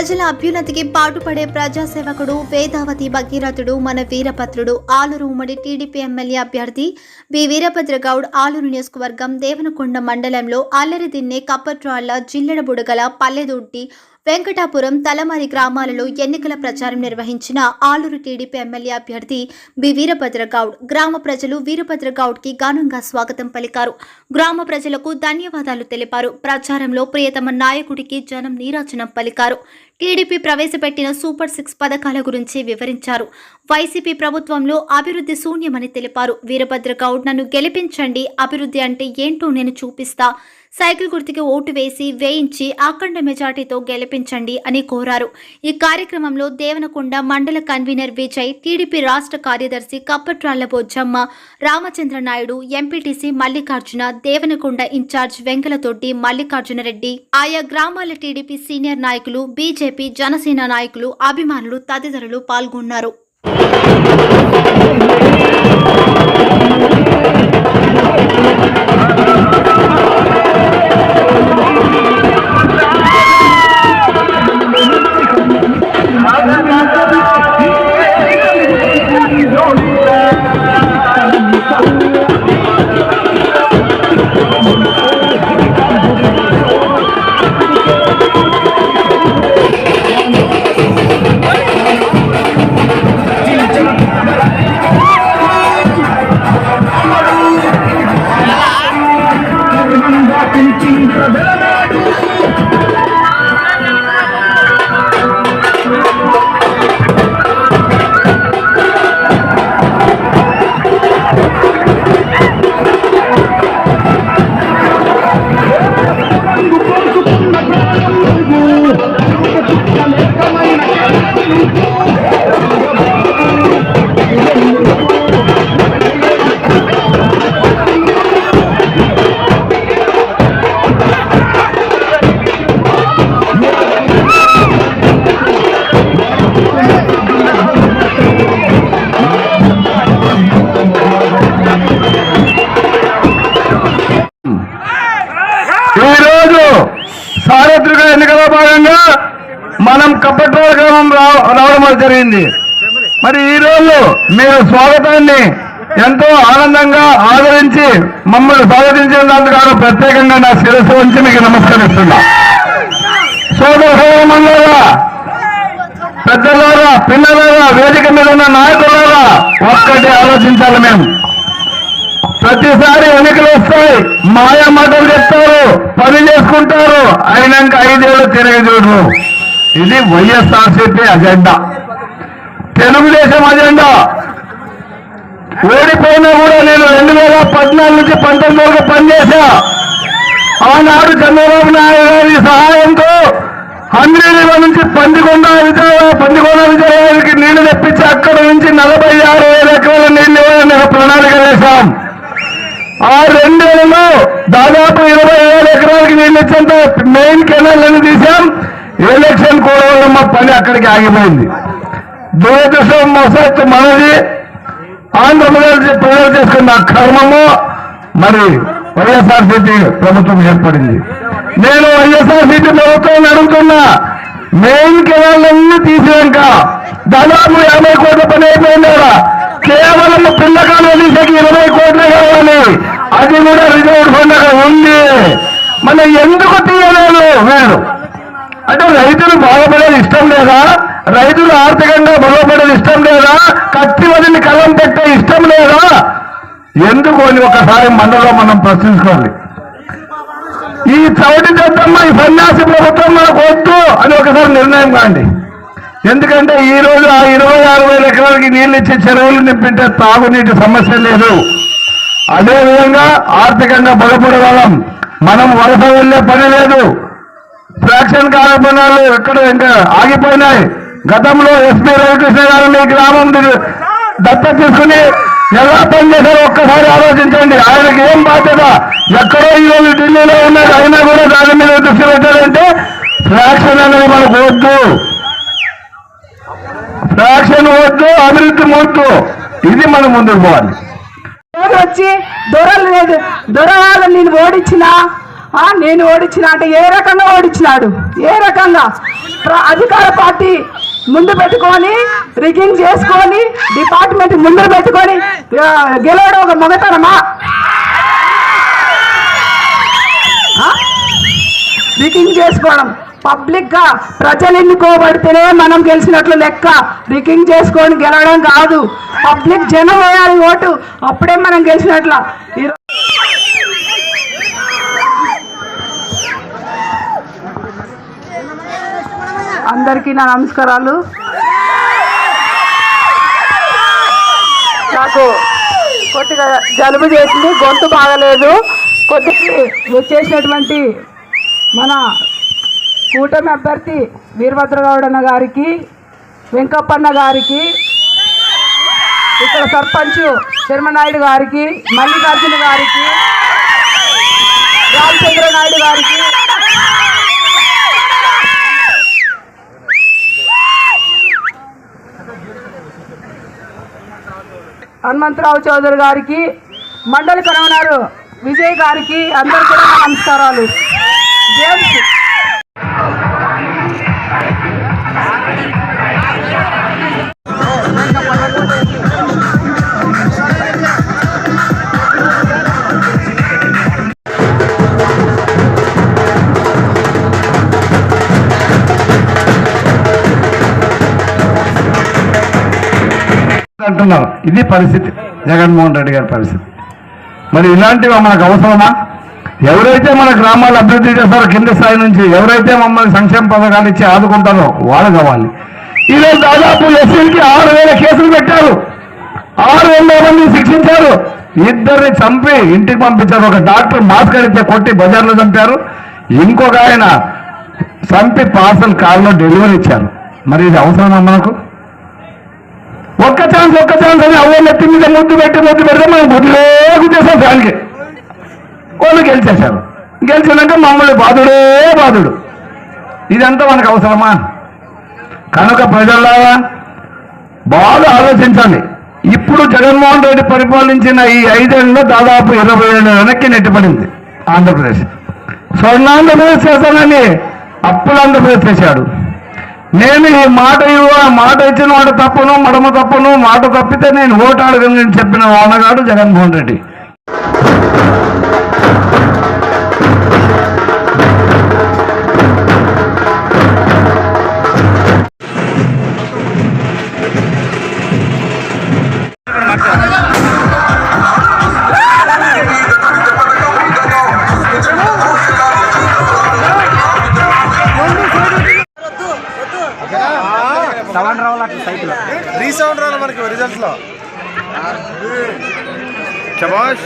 ప్రజల అభ్యున్నతికి పాటుపడే ప్రజాసేవకుడు వేదావతి భగీరథుడు మన వీరభద్రుడు ఆలూరు ఉమ్మడి టీడీపీ ఎమ్మెల్యే అభ్యర్థి బి వీరభద్రగౌడ్ ఆలూరు నియోజకవర్గం దేవనకొండ మండలంలో అల్లరిదిన్నె కప్పట్రాళ్ళ జిల్లెడ బుడగల పల్లెదొడ్డి వెంకటాపురం తలమారి గ్రామాలలో ఎన్నికల ప్రచారం నిర్వహించిన ఆలూరు టీడీపీ ఎమ్మెల్యే అభ్యర్థి బి వీరభద్రగౌడ్ గ్రామ ప్రజలు వీరభద్ర కి ఘనంగా స్వాగతం పలికారు. గ్రామ ప్రజలకు ధన్యవాదాలు తెలిపారు. ప్రచారంలో ప్రియతమ నాయకుడికి జనం నీరాజనం పలికారు. టీడీపీ ప్రవేశపెట్టిన సూపర్ సిక్స్ పథకాల గురించి వివరించారు. వైసీపీ ప్రభుత్వంలో అభివృద్ధి శూన్యమని తెలిపారు. వీరభద్ర గౌడ్ నన్ను గెలిపించండి అభివృద్ధి అంటే ఏంటో నేను చూపిస్తా. సైకిల్ గుర్తుకి ఓటు వేసి వేయించి అఖండ మెజార్టీతో గెలిపించండి అని కోరారు. ఈ కార్యక్రమంలో దేవనకొండ మండల కన్వీనర్ విజయ్ టీడీపీ రాష్ట్ర కార్యదర్శి Kappatralla Bojjamma Ramachandra Naidu MPTC Mallikarjuna Devanakonda in charge Venkalathoddi Mallikarjuna Reddy ఆయా గ్రామాల టీడీపీ సీనియర్ నాయకులు బీజేపీ జనసేన నాయకులు అభిమానులు తదితరులు పాల్గొన్నారు. ఈరోజు సార్వత్రిక ఎన్నికల భాగంగా మనం కప్పట్రోల గ్రామం రావ- రావడం జరిగింది. మరి ఈ రోజు మీరు స్వాగతాన్ని ఎంతో ఆనందంగా ఆదరించి మమ్మల్ని స్వాగతించినందుకు ప్రత్యేకంగా నా శిరస్సు ఉంచి మీకు నమస్కరిస్తున్నా. సోదర సోదరమన్నారా పెద్దలారా పిల్లలారా వేదిక మీద ఉన్న నాయకులారా ఒక్కటి ఆలోచించాలి మేము. ప్రతిసారి ఎన్నికలు వస్తాయి. మాయా మాటలు చెప్తారు పని చేసుకుంటారు. అయినాక ఐదేళ్ళు తిరిగి చూడరు ఇది వైఎస్ఆర్సీపీ అజెండా. తెలుగుదేశం అజెండా. ఓడిపోయినా కూడా నేను రెండు వేల పద్నాలుగు నుంచి పంతొమ్మిది వరకు పనిచేశా. ఆనాడు చంద్రబాబు నాయుడు గారి సహాయంతో హండ్రెడ్ నుంచి పందికొండ విజయ పందికొండ విజయవాడకి నీళ్ళు తెప్పించి అక్కడ నుంచి నలభై ఆరు వేల ఎకరాల నీళ్ళు ఇవ్వాలని ఒక ప్రణాళిక వేశాం. ఆ రెండేళ్ళలో దాదాపు ఇరవై వేల ఎకరాలకి నీళ్ళు ఇచ్చేంత మెయిన్ కెనాల్ అని తీసాం ఎలక్షన్ కూడా మా పని అక్కడికి ఆగిపోయింది. దురదృష్టం మోసత్తు మనది. ఆంధ్రప్రదేశ్ ప్రజలు చేసుకున్న కర్మము మరి వైఎస్ఆర్సీపీ ప్రభుత్వం ఏర్పడింది. నేను వైఎస్ఆర్సీపీ ప్రభుత్వం అడుగుతున్నా మెయిన్ కెనాలన్నీ తీసినాక దాదాపు యాభై కోట్ల పని అయిపోయింది కదా కేవలం పిల్లకాలు తీసాక ఇరవై కోట్లు కావాలి. అది కూడా రిజర్వ్ ఫండ్ ఉంది. మన ఎందుకు తీయలేదు వీళ్ళు అంటే రైతులు బాగుపడేది ఇష్టం లేదా? రైతులు ఆర్థికంగా బలపడేది ఇష్టం లేదా? కత్తి వదిలి కలం పెట్టే ఇష్టం లేదా? ఎందుకు అని ఒకసారి మనలో మనం ప్రశ్నించుకోవాలి. ఈ చవిటి దద్దమ్మ ఈ సన్యాసి ప్రభుత్వం మనకు వద్దు అని ఒకసారి నిర్ణయం కాండి. ఎందుకంటే ఈ రోజు ఆ ఇరవై ఆరు వేల ఎకరాలకి నీళ్ళు ఇచ్చే చెరువులు నింపింటే తాగునీటి సమస్య లేదు. అదేవిధంగా ఆర్థికంగా బలపడగలం. మనం వలస వెళ్ళే పని లేదు. ఫ్రాక్షన్ కార్యక్రమాలు ఎక్కడ ఇంకా ఆగిపోయినాయి. గతంలో ఎస్పీ రవికృష్ణ గారు మీ గ్రామం దత్త తీసుకుని ఎలా పనిచేశారో ఒక్కసారి ఆలోచించండి. ఆయనకి ఏం బాధ్యత? ఎక్కడో ఈరోజు ఢిల్లీలో ఉన్నది అయినా కూడా దాని మీద దృష్టి పెట్టారంటే ఫ్రాక్షన్ అనేది మనకు వద్దు. ఫ్రాక్షన్ వద్దు అభివృద్ధి వద్దు ఇది మనం ముందుకు పోవాలి. వచ్చి దొరలు లేదు దొర నేను ఓడించినా నేను ఓడించిన అంటే ఏ రకంగా ఓడించినాడు ఏ రకంగా? ప్ర- అధికార పార్టీ ముందు పెట్టుకొని రిగింగ్ చేసుకొని డిపార్ట్మెంట్ ముందు పెట్టుకొని గెలవడం ఒక మొగతనమా? రిగింగ్ చేసుకోవడం. పబ్లిక్గా ప్రజలు ఎన్నుకోబడితేనే మనం గెలిచినట్లు లెక్క రికింగ్ చేసుకొని గెలవడం కాదు. పబ్లిక్ జనం వేయాలి ఓటు. అప్పుడే మనం గెలిచినట్ల. అందరికీ నా నమస్కారాలు. నాకు కొద్దిగా జలుబు చేసింది గొంతు బాగలేదు. కొద్దిగా వచ్చేసినటువంటి మన కూటమి అభ్యర్థి వీరభద్రగౌడన్న గారికి వెంకప్పన్న గారికి ఇక్కడ సర్పంచ్ శర్మనాయుడు గారికి మల్లికార్జున గారికి రామచంద్ర నాయుడు గారికి. హనుమంతరావు చౌదరి గారికి మండలి కన్వీనర్ విజయ్ గారికి అందరికీ కూడా నమస్కారాలు జేమ్స్ అంటున్నారు. ఇది పరిస్థితి. జగన్మోహన్ రెడ్డి గారి పరిస్థితి. మరి ఇలాంటివి మనకు అవసరమా? ఎవరైతే మన గ్రామాలు అభివృద్ధి చేస్తారో కింద స్థాయి నుంచి ఎవరైతే మమ్మల్ని సంక్షేమ పథకాలు ఇచ్చి ఆదుకుంటారో వాళ్ళు కావాలి ఈరోజు దాదాపు ఎస్సీలకి ఆరు వేల కేసులు పెట్టారు. ఆరు వందల మంది శిక్షించారు. ఇద్దరిని చంపి ఇంటికి పంపించారు. ఒక డాక్టర్ మాస్క్ అడిగితే కొట్టి బజార్లో చంపారు. ఇంకొక ఆయన చంపి పార్సల్ కారులో డెలివరీ ఇచ్చారు. మరి ఇది అవసరమా మనకు? ఒక్క ఛాన్స్ ఒక్క ఛాన్స్ అని అవ్వ నెత్తి మీద ముద్దు పెట్టి ముద్దు పెడితే మనం ముద్దులే గుద్దేసాం ఫ్యాన్కి. వాళ్ళు గెలిచేశారు. గెలిచినాక మమ్మల్ని బాధుడే బాధుడు ఇదంతా మనకు అవసరమా? కనుక ప్రజల్లారా బాగా ఆలోచించండి. ఇప్పుడు జగన్మోహన్ రెడ్డి పరిపాలించిన ఈ ఐదేళ్ళలో దాదాపు ఇరవై ఏళ్ళు వెనక్కి నెట్టిపడింది ఆంధ్రప్రదేశ్. స్వర్ణాంధ్రప్రదేశ్ చేశానని అప్పులు ఆంధ్రప్రదేశ్ చేశాడు. నేను ఈ మాట ఇవ్వ మాట ఇచ్చిన వాడు తప్పును మడమ తప్పును మాట తప్పితే నేను ఓటు నేను చెప్పిన వానగాడు జగన్మోహన్ రెడ్డి. Şabaş.